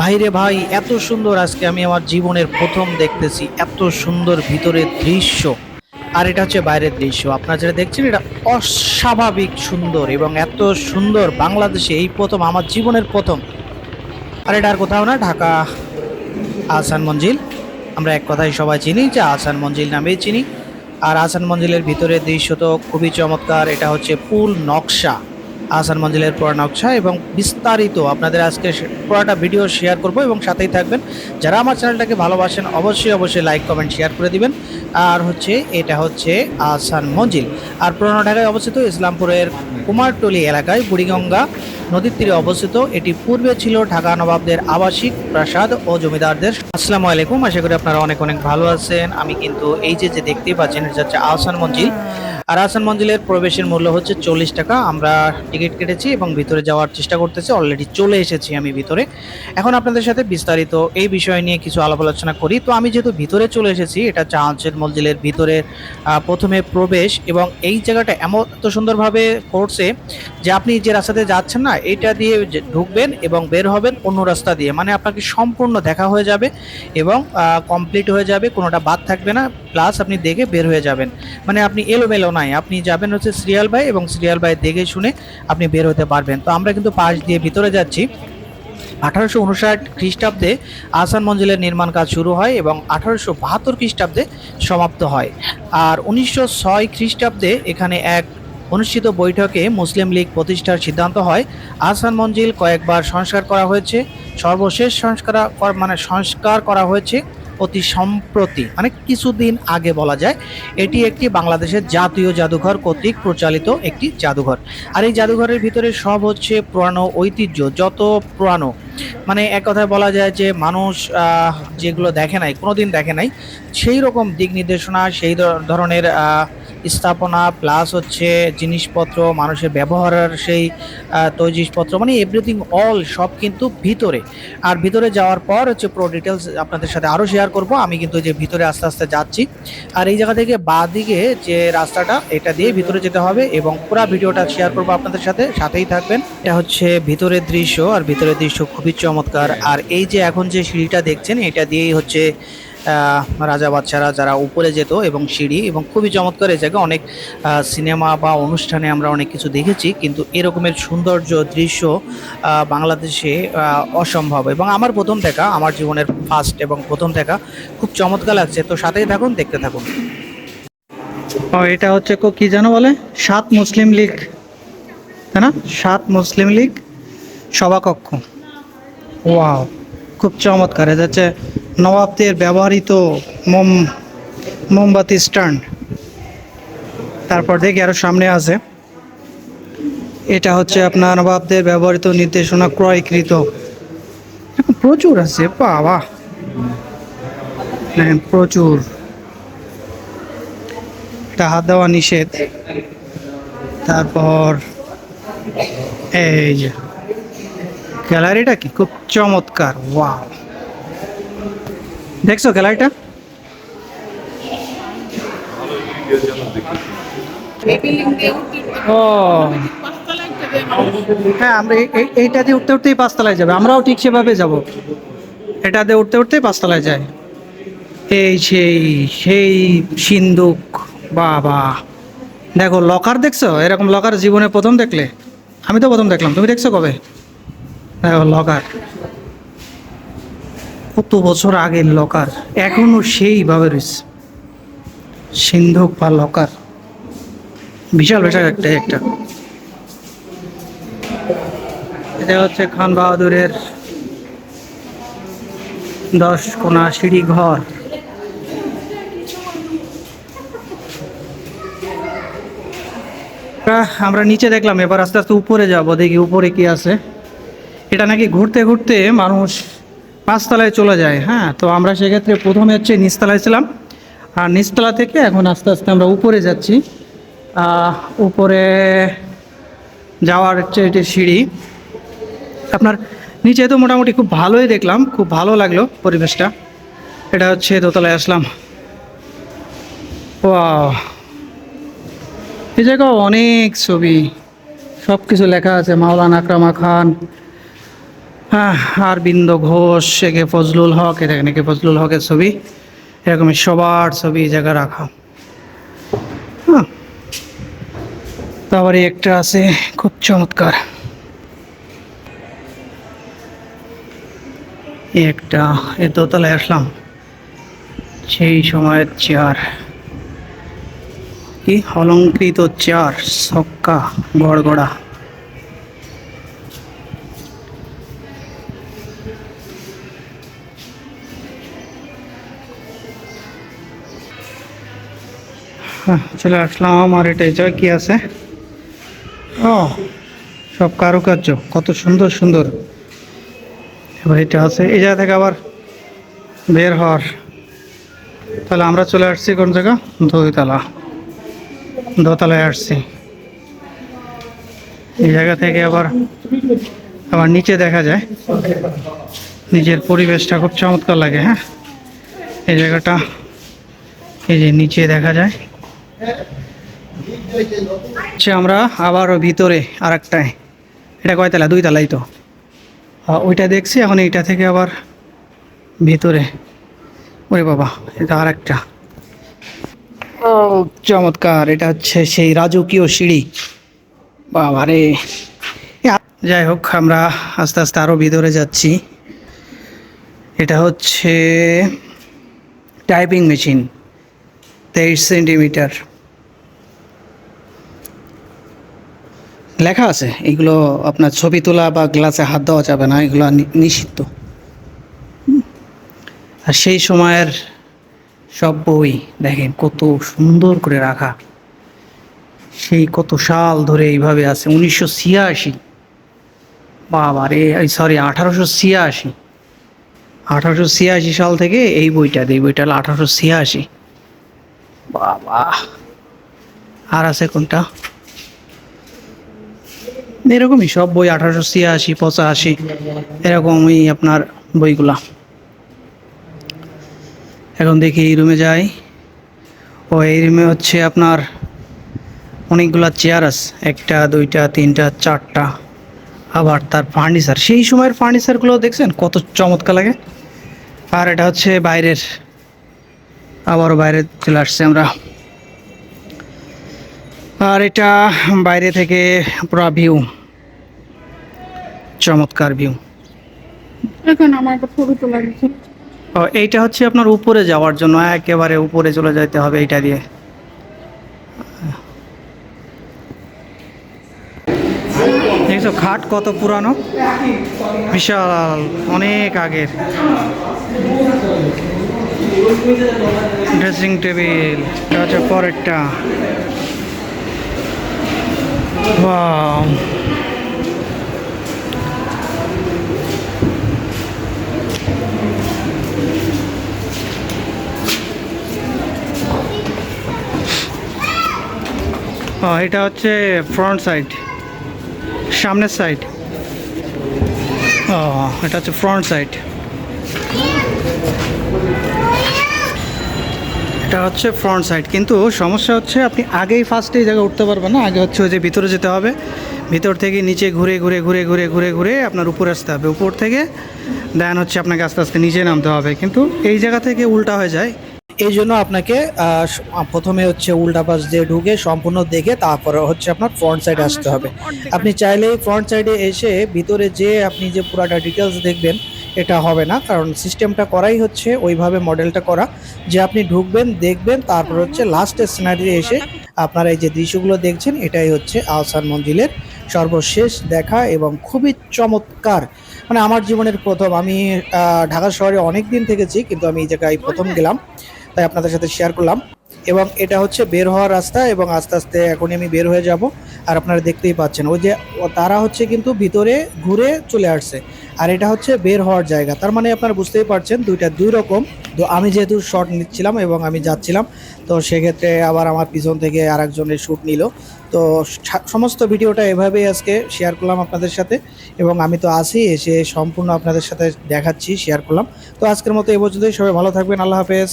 ভাইরে ভাই, এত সুন্দর আজকে আমি আমার জীবনের প্রথম দেখতেছি, এত সুন্দর ভিতরের দৃশ্য। আর এটা হচ্ছে বাইরের দৃশ্য। আপনারা যেটা দেখছেন, এটা অস্বাভাবিক সুন্দর এবং এত সুন্দর বাংলাদেশে এই প্রথম, আমার জীবনের প্রথম। আর এটা আর কোথাও না, ঢাকা আহসান মঞ্জিল। আমরা এক কথাই সবাই চিনি যে আহসান মঞ্জিল নামেই চিনি। আর আহসান মঞ্জিলের ভিতরের দৃশ্য তো খুবই চমৎকার, এটা হচ্ছে পুল নকশা। আহসান মঞ্জিলের পুরো নকশা এবং বিস্তারিত আপনাদের আজকে পুরোটা ভিডিও শেয়ার করব এবং সাথেই থাকবেন। যারা আমার চ্যানেলটাকে ভালোবাসেন, অবশ্যই অবশ্যই লাইক কমেন্ট শেয়ার করে দিবেন। আর হচ্ছে, এটা হচ্ছে আহসান মঞ্জিল। আর পুরোনো ঢাকায় অবস্থিত ইসলামপুরের কুমারটলি এলাকায় বুড়িগঙ্গা নদীর তীরে অবস্থিত। এটি পূর্বে ছিল ঢাকা নবাবদের আবাসিক প্রাসাদ ও জমিদারদের। আসসালামু আলাইকুম। আশা করি আপনারা অনেক অনেক ভালো আছেন। আমি কিন্তু এই যে যে দেখতেই পাচ্ছেন, এটা হচ্ছে আহসান মঞ্জিল। আর আহসান মঞ্জিলের প্রবেশের মূল্য হচ্ছে চল্লিশ টাকা। আমরা টিকিট কেটেছি এবং ভিতরে যাওয়ার চেষ্টা করতেছি। অলরেডি চলে এসেছি আমি ভিতরে। এখন আপনাদের সাথে বিস্তারিত এই বিষয় নিয়ে কিছু আলাপ আলোচনা করি। তো আমি যেহেতু ভিতরে চলে এসেছি, এটা আহসান মঞ্জিলের ভিতরে প্রথমে প্রবেশ এবং এই জায়গাটা এমন এত সুন্দরভাবে করছে যে আপনি যে রাস্তাতে যাচ্ছেন না, এটা দিয়ে ঢুকবেন এবং বের হবেন অন্য রাস্তা দিয়ে। মানে আপনাকে সম্পূর্ণ দেখা হয়ে যাবে এবং কমপ্লিট হয়ে যাবে, কোনোটা বাদ থাকবে না। প্লাস আপনি দেখে বের হয়ে যাবেন। মানে আপনি এলোমেলো নাই। আপনি যাবেন হচ্ছে সিরিয়াল বাই এবং সিরিয়াল বাই দেখে শুনে আপনি বের হতে পারবেন। তো আমরা কিন্তু পাশ দিয়ে ভিতরে যাচ্ছি। আঠারোশো উনষাট খ্রিস্টাব্দে আসান মঞ্জিলের নির্মাণ কাজ শুরু হয় এবং আঠারোশো বাহাত্তর খ্রিস্টাব্দে সমাপ্ত হয়। আর উনিশশো ছয় খ্রিস্টাব্দে এখানে এক অনুষ্ঠিত বৈঠকে মুসলিম লীগ প্রতিষ্ঠার সিদ্ধান্ত হয়। আসান মঞ্জিল কয়েকবার সংস্কার করা হয়েছে। সর্বশেষ সংস্কার মানে সংস্কার করা হয়েছে। অতি সম্প্রতি মানে কিছুদিন আগে বলা যায়, এটি একটি বাংলাদেশের জাতীয় জাদুঘর কর্তৃক প্রচালিত একটি জাদুঘর। আর এই জাদুঘরের ভিতরে সব হচ্ছে পুরানো ঐতিহ্য, যত পুরানো। মানে এক কথায় বলা যায় যে মানুষ যেগুলো দেখে নাই, কোনোদিন দেখে নাই সেই রকম দিক নির্দেশনা, সেই ধরনের স্থাপনা প্লাস হচ্ছে জিনিসপত্র, মানুষের ব্যবহারের সেই জিনিসপত্র মানে এভরিথিং অল সব কিন্তু ভিতরে। আর ভিতরে যাওয়ার পর হচ্ছে পুরো ডিটেলস আপনাদের সাথে আরও শেয়ার করব। আমি কিন্তু যে ভিতরে আস্তে আস্তে যাচ্ছি। আর এই জায়গা থেকে বাঁ দিকে যে রাস্তাটা, এটা দিয়ে ভিতরে যেতে হবে এবং পুরো ভিডিওটা শেয়ার করব আপনাদের সাথে। সাথেই থাকবেন। এটা হচ্ছে ভিতরের দৃশ্য, আর ভিতরের দৃশ্য খুবই চমৎকার। আর এই যে এখন যে সিঁড়িটা দেখছেন, এটা দিয়েই হচ্ছে রাজা বাচ্চারা যারা উপরে যেত এবং সিঁড়ি এবং খুবই চমৎকার এই জায়গা অনেক সিনেমা বা অনুষ্ঠানে আমরা অনেক কিছু দেখেছি, কিন্তু এরকমের সৌন্দর্য দৃশ্য বাংলাদেশে অসম্ভব। এবং আমার প্রথম দেখা, আমার জীবনের ফার্স্ট এবং প্রথম দেখা খুব চমৎকার লাগছে। তো সাথেই থাকুন, দেখতে থাকুন। ও, এটা হচ্ছে কো- জানো বলে? সাত মুসলিম লীগ। তাই না? সাত মুসলিম লীগ সভাকক্ষ। ওয়াও। খুব চমৎকার। এটা হচ্ছে নবাবদের ব্যবহৃত মোম, মোমবাতি স্ট্যান্ড। তারপর দেখি আরও সামনে আছে। এটা হচ্ছে আপনার নবাবদের ব্যবহৃত নির্দেশনা ক্রয়কৃত। প্রচুর আছে, বাবা। হ্যাঁ প্রচুর। এটা হাত দেওয়া নিষেধ। তারপর এই যে গ্যালারিটা কি? খুব চমৎকার, ওয়াও। দেখছ গ্যালারিটা? ও। হ্যাঁ আমরা এই- এই- এইটা দিয়ে উঠতে উঠতেই পাঁচতলায় যাবে। আমরাও ঠিক সেভাবে যাব। এটা দিয়ে উঠতে উঠতেই পাঁচতলায় যায়। এই সেই সেই সিন্দুক, বাবা। দেখো লকার দেখছ? এরকম লকার জীবনে প্রথম দেখলে? আমি তো প্রথম দেখলাম। তুমি দেখছ কবে? লকার কত বছর আগের লকার এখনও সেইভাবে রয়েছে। সিন্ধুক বা লকার বিশাল বিশাল একটা একটা। এটা হচ্ছে খান বাহাদুরের দশ কোনা সিঁড়ি ঘর। আমরা নিচে দেখলাম, এবার আস্তে আস্তে উপরে যাব, দেখি উপরে কি আছে। এটা নাকি ঘুরতে ঘুরতে মানুষ পাঁচতলায় চলে যায় হ্যাঁ? তো আমরা সেক্ষেত্রে প্রথমে হচ্ছে নিচতলায় ছিলাম। আর নিচতলা থেকে এখন আস্তে আস্তে আমরা উপরে যাচ্ছি। উপরে যাওয়ার হচ্ছে এটি সিঁড়ি। আপনার নিচে তো মোটামুটি খুব ভালোই দেখলাম, খুব ভালো লাগল পরিবেশটা। এটা হচ্ছে দোতলায় আসলাম। ওয়াও। এই জায়গায় অনেক ছবি সব কিছু লেখা আছে, মাওলানা আকরামা খান হ্যাঁ আর বিন্দ ঘোষ একে ফজলুল হক, এ দেখেন একে ফজলুল হকের ছবি। এরকমই সবার ছবি এই জায়গায় রাখা। হ্যাঁ। তারপরে একটা আছে, খুব চমৎকার। একটা, এ দোতলায় আসলাম। সেই সময়ের চেয়ার। কি? অলঙ্কৃত চেয়ার, ছক্কা, গড়গড়া। চলে আসলাম আর এটা জায়গায় কি আছে? ও, সব কারুকার্য, কত সুন্দর সুন্দর। এবার এটা আছে, এই জায়গা থেকে আবার বের হওয়ার। তাহলে আমরা চলে আসছি কোন জায়গা? দোতলা। দোতলায় আসছি। এই জায়গা থেকে আবার আবার নিচে দেখা যায়। নিজের পরিবেশটা খুব চমৎকার লাগে হ্যাঁ? এই জায়গাটা, এই যে নিচে দেখা যায়। হচ্ছে আমরা আবারও ভিতরে আর একটায় এটা কয়তলা দুই তলাই তো। ওইটা দেখছি এখন এইটা থেকে আবার ভিতরে। ওরে বাবা এটা আর একটা চমৎকার এটা হচ্ছে সেই রাজকীয় সিঁড়ি। বাবা রে যাই হোক আমরা আস্তে আস্তে আরও ভিতরে যাচ্ছি। এটা হচ্ছে টাইপিং মেশিন তেইশ সেন্টিমিটার লেখা আছে? এগুলো আপনার ছবি তোলা বা গ্লাসে হাত দেওয়া যাবে না, এগুলো নিষিদ্ধ। আর সেই সময়ের সব বই, দেখেন কত সুন্দর করে রাখা। সেই কত সাল ধরে এইভাবে আছে, উনিশশো ছিয়াশি। বাবা রে সরি আঠারোশো ছিয়াশি। আঠারোশো ছিয়াশি সাল থেকে এই বইটা এই বইটা হলো আঠারোশো ছিয়াশি। বাবা। আর আছে কোনটা? এরকমই সব বই আঠারোশো ছিয়াশি, পঁচাশি, এরকমই আপনার বইগুলা। এখন দেখি এই রুমে যাই। ও, এই রুমে হচ্ছে আপনার অনেকগুলা চেয়ার আছে। একটা, দুইটা, তিনটা, চারটা। আবার তার ফার্নিচার সেই সময়ের ফার্নিচারগুলো দেখছেন? কত চমৎকার লাগে। আর এটা হচ্ছে বাইরের। আবারও বাইরে চলে আসছে আমরা। আর এটা বাইরে থেকে পুরো ভিউ চমৎকার ভিউ এখন আমার ছবি তোলা এইটা হচ্ছে আপনার উপরে যাওয়ার জন্য একেবারে উপরে চলে যেতে হবে এইটা দিয়ে। দেখছ খাট কত পুরানো? বিশাল অনেক আগের। ড্রেসিং টেবিল পরেরটা। Wow. ও এটা হচ্ছে ফ্রন্ট সাইড সামনের সাইড ও এটা হচ্ছে ফ্রন্ট সাইড এটা হচ্ছে ফ্রন্ট সাইড কিন্তু সমস্যা হচ্ছে আপনি আগেই ফার্স্টে এই জায়গায় উঠতে পারবেন না। আগে হচ্ছে ওই যে ভিতরে যেতে হবে। ভিতর থেকে নিচে ঘুরে ঘুরে ঘুরে ঘুরে ঘুরে ঘুরে আপনার উপরে আসতে হবে। উপর থেকে দেন হচ্ছে আপনাকে আস্তে আস্তে নিচে নামতে হবে। কিন্তু এই জায়গা থেকে উল্টা হয়ে যায়। এই জন্য আপনাকে প্রথমে হচ্ছে উল্টা পাশ দিয়ে ঢুকে সম্পূর্ণ দেখে তারপরে হচ্ছে আপনার ফ্রন্ট সাইডে আসতে হবে। আপনি চাইলে ফ্রন্ট সাইডে এসে ভিতরে যে আপনি যে পুরাটা ডিটেলস দেখবেন এটা হবে না, কারণ সিস্টেমটা করাই হচ্ছে, ওইভাবে মডেলটা করা। যে আপনি ঢুকবেন, দেখবেন, তারপর হচ্ছে লাস্ট সিনারি এসে আপনারা এই যে দৃশ্যগুলো দেখছেন, এটাই হচ্ছে আহসান মঞ্জিলের সর্বশেষ দেখা এবং খুবই চমৎকার। মানে আমার জীবনের প্রথম, আমি ঢাকা শহরে অনেক দিন থেকেছি, কিন্তু আমি এই জায়গায় প্রথম গেলাম, তাই আপনাদের সাথে শেয়ার করলাম। এবং এটা হচ্ছে বের হওয়ার রাস্তা এবং আস্তে আস্তে এখনই আমি বের হয়ে যাব। আর আপনারা দেখতেই পাচ্ছেন। ওই যে তারা হচ্ছে কিন্তু ভিতরে ঘুরে চলে আসছে। আর এটা হচ্ছে বের হওয়ার জায়গা। তার মানে আপনারা বুঝতেই পারছেন দুইটা দুই রকম। তো আমি যেহেতু শর্ট নিচ্ছিলাম এবং আমি যাচ্ছিলাম, তো সেক্ষেত্রে আবার আমার পিছন থেকে আরেকজনের শ্যুট নিল। তো সমস্ত ভিডিওটা এভাবেই আজকে শেয়ার করলাম আপনাদের সাথে এবং আমি তো আসি এসে সম্পূর্ণ আপনাদের সাথে দেখাচ্ছি শেয়ার করলাম। তো আজকের মতো এই পর্যন্তই। সবাই ভালো থাকবেন। আল্লাহ হাফেজ।